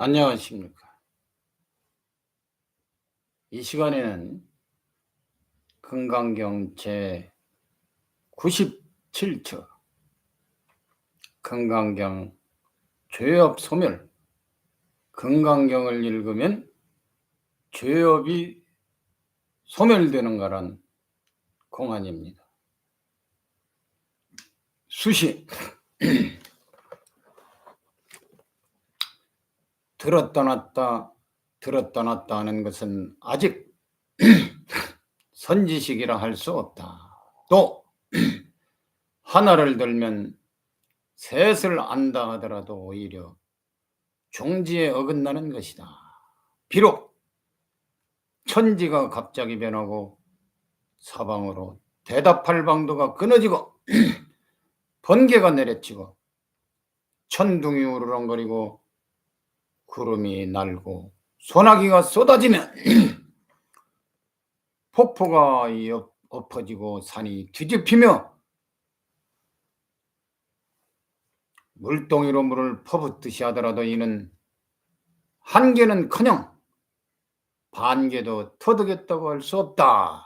안녕하십니까. 이 시간에는 건강경 제 97처 건강경 죄업 소멸 건강경을 읽으면 죄업이 소멸되는 거란 공안입니다. 수시 들었다 놨다 들었다 놨다 하는 것은 아직 선지식이라 할 수 없다. 또 하나를 들면 셋을 안다 하더라도 오히려 종지에 어긋나는 것이다. 비록 천지가 갑자기 변하고 사방으로 대답할 방도가 끊어지고 번개가 내려치고 천둥이 우르렁거리고 구름이 날고 소나기가 쏟아지면 폭포가 엎어지고 산이 뒤집히며 물동이로 물을 퍼붓듯이 하더라도 이는 한 개는커녕 반 개도 터득했다고 할 수 없다.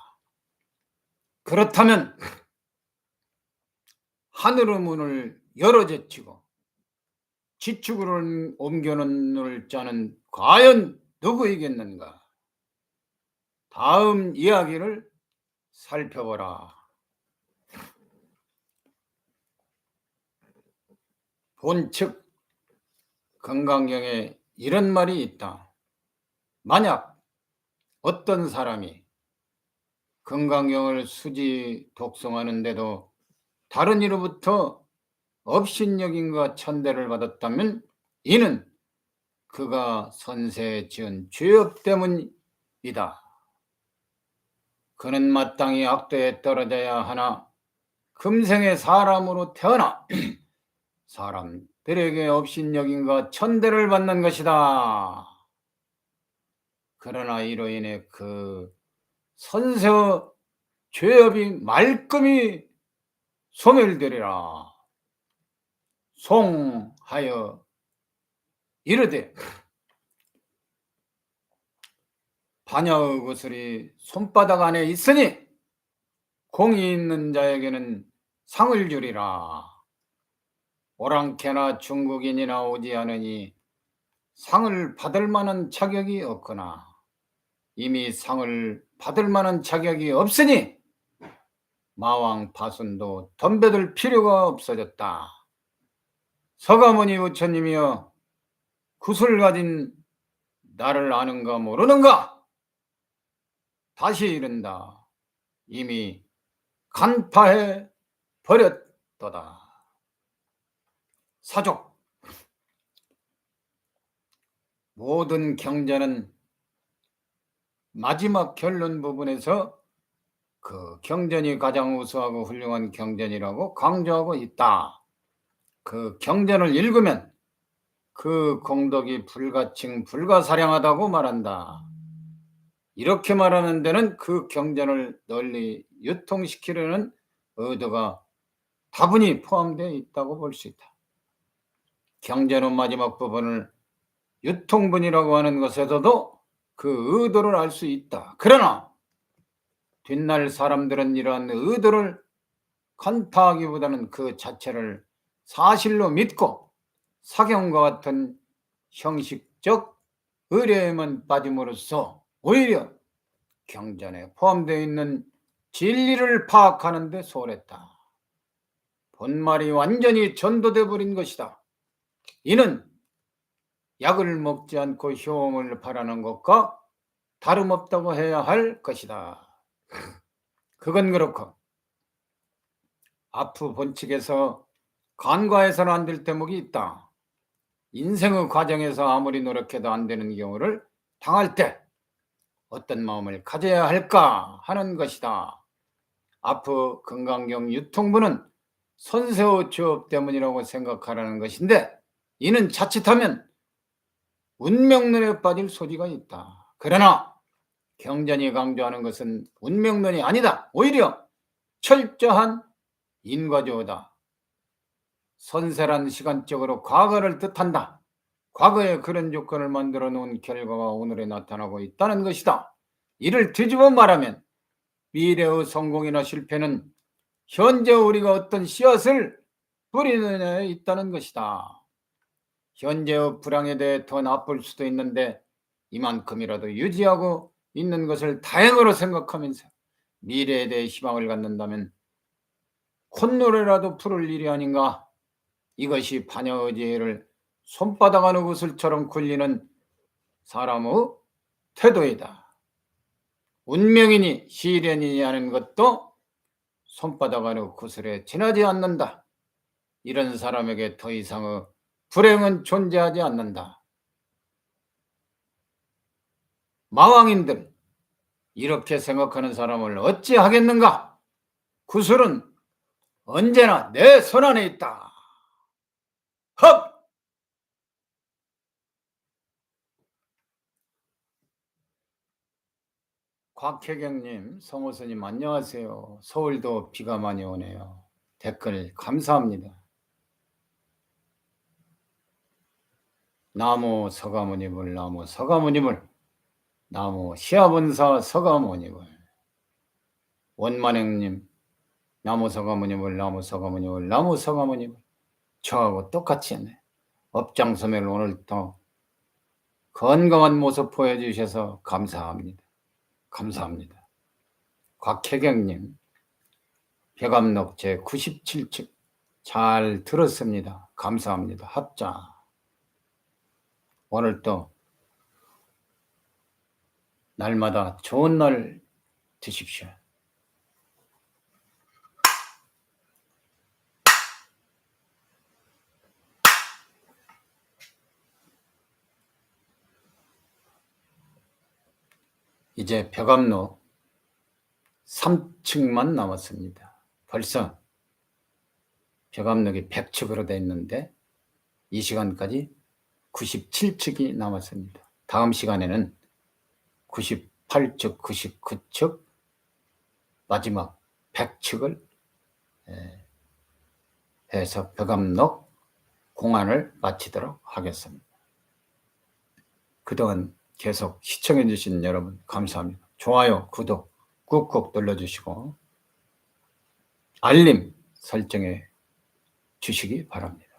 그렇다면 하늘의 문을 열어 제치고 지축을 옮겨놓을 자는 과연 누구이겠는가? 다음 이야기를 살펴보라. 본측 건강경에 이런 말이 있다. 만약 어떤 사람이 건강경을 수지 독송하는데도 다른 이로부터 업신여김과 천대를 받았다면 이는 그가 선세에 지은 죄업 때문이다. 그는 마땅히 악도에 떨어져야 하나 금생의 사람으로 태어나 사람들에게 업신여김과 천대를 받는 것이다. 그러나 이로 인해 그 선세의 죄업이 말끔히 소멸되리라. 송하여 이르되 반야의 구슬이 손바닥 안에 있으니 공이 있는 자에게는 상을 주리라. 오랑캐나 중국인이나 오지 않으니 상을 받을 만한 자격이 없거나 이미 상을 받을 만한 자격이 없으니 마왕 파순도 덤벼들 필요가 없어졌다. 서가모니 부처님이여 구슬 가진 나를 아는가 모르는가? 다시 이른다. 이미 간파해 버렸도다. 사족. 모든 경전은 마지막 결론 부분에서 그 경전이 가장 우수하고 훌륭한 경전이라고 강조하고 있다. 그 경전을 읽으면 그 공덕이 불가칭 불가사량하다고 말한다. 이렇게 말하는 데는 그 경전을 널리 유통시키려는 의도가 다분히 포함되어 있다고 볼 수 있다. 경전의 마지막 부분을 유통분이라고 하는 것에서도 그 의도를 알 수 있다. 그러나 뒷날 사람들은 이러한 의도를 간파하기보다는 그 자체를 사실로 믿고 사경과 같은 형식적 의뢰에만 빠짐으로써 오히려 경전에 포함되어 있는 진리를 파악하는 데 소홀했다. 본말이 완전히 전도돼 버린 것이다. 이는 약을 먹지 않고 효험을 바라는 것과 다름없다고 해야 할 것이다. 그건 그렇고 아프 본칙에서 간과해서는 안 될 대목이 있다. 인생의 과정에서 아무리 노력해도 안 되는 경우를 당할 때 어떤 마음을 가져야 할까 하는 것이다. 아프 건강경 유통부는 선세의 취업 때문이라고 생각하라는 것인데 이는 자칫하면 운명론에 빠질 소지가 있다. 그러나 경전이 강조하는 것은 운명론이 아니다. 오히려 철저한 인과조다. 선세란 시간적으로 과거를 뜻한다. 과거에 그런 조건을 만들어 놓은 결과가 오늘에 나타나고 있다는 것이다. 이를 뒤집어 말하면 미래의 성공이나 실패는 현재 우리가 어떤 씨앗을 뿌리는 데 있다는 것이다. 현재의 불황에 대해 더 나쁠 수도 있는데 이만큼이라도 유지하고 있는 것을 다행으로 생각하면서 미래에 대해 희망을 갖는다면 콧노래라도 부를 일이 아닌가. 이것이 반야의지혜를 손바닥 안의 구슬처럼 굴리는 사람의 태도이다. 운명이니 시련이니 하는 것도 손바닥 안의 구슬에 지나지 않는다. 이런 사람에게 더 이상의 불행은 존재하지 않는다. 마왕인들 이렇게 생각하는 사람을 어찌 하겠는가? 구슬은 언제나 내 손 안에 있다. 헉! 곽혜경님, 성호스님 안녕하세요. 서울도 비가 많이 오네요. 댓글 감사합니다. 나무 서가모니물 나무 서가모니물 나무 시아본사 서가모니물 원만행님 나무 서가모니물 나무 서가모니물 나무 서가모니물 저하고 똑같이 했네. 업장소매를 오늘 또 건강한 모습 보여주셔서 감사합니다. 감사합니다. 곽혜경님, 배감록 제 97층 잘 들었습니다. 감사합니다. 합자. 오늘 또 날마다 좋은 날 되십시오. 이제 벽암로 3층만 남았습니다. 벌써 벽암록이 100층으로 되어 있는데 이 시간까지 97층이 남았습니다. 다음 시간에는 98층, 99층 마지막 100층을 해서 벽암록 공안을 마치도록 하겠습니다. 그동안 계속 시청해 주신 여러분 감사합니다. 좋아요, 구독 꾹꾹 눌러주시고 알림 설정해 주시기 바랍니다.